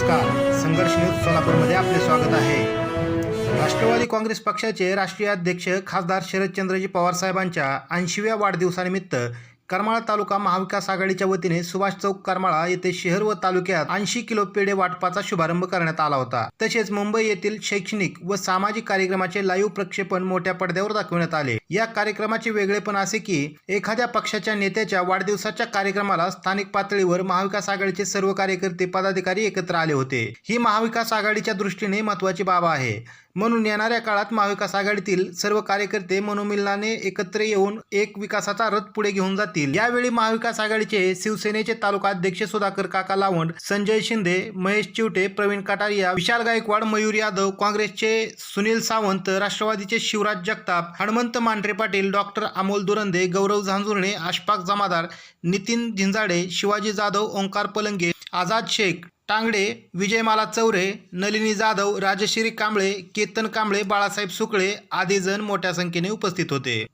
नमस्कार. संघर्ष न्यूज सोलापूरमध्ये आपले स्वागत आहे. राष्ट्रवादी काँग्रेस पक्षाचे राष्ट्रीय अध्यक्ष खासदार शरदचंद्रजी पवार साहेबांच्या ऐंशीव्या वाढदिवसानिमित्त करमाळा तालुका महाविकास आघाडीच्या वतीने सुभाष चौक करमाळा येथे शहर व तालुक्यात ऐंशी किलो पेढे वाटपाचा शुभारंभ करण्यात आला होता. तसेच मुंबई येथील शैक्षणिक व सामाजिक कार्यक्रमाचे लाईव्ह प्रक्षेपण मोठ्या पडद्यावर दाखवण्यात आले. या कार्यक्रमाचे वेगळेपण असे की एखाद्या पक्षाच्या नेत्याच्या वाढदिवसाच्या कार्यक्रमाला स्थानिक पातळीवर महाविकास आघाडीचे सर्व कार्यकर्ते पदाधिकारी एकत्र आले होते. ही महाविकास आघाडीच्या दृष्टीने महत्वाची बाब आहे. म्हणून येणाऱ्या काळात महाविकास आघाडीतील सर्व कार्यकर्ते मनोमिलनाने एकत्र येऊन एक विकासाचा रथ पुढे घेऊन जातील. यावेळी महाविकास आघाडीचे शिवसेनेचे तालुका अध्यक्ष सुधाकर काका लावंड संजय शिंदे महेश चिवटे प्रवीण कटारिया विशाल गायकवाड मयूर यादव काँग्रेसचे सुनील सावंत राष्ट्रवादीचे शिवराज जगताप हनुमंत मांढरे पाटील डॉक्टर अमोल दुरंदे गौरव झांजुर्णे आशपाक जमादार नितीन झिंजाडे शिवाजी जाधव ओंकार पलंगे आझाद शेख टांगडे विजयमाला चौरे नलिनी जाधव राजश्री कांबळे केतन कांबळे बाळासाहेब सुकळे आदी जण मोठ्या संख्येने उपस्थित होते.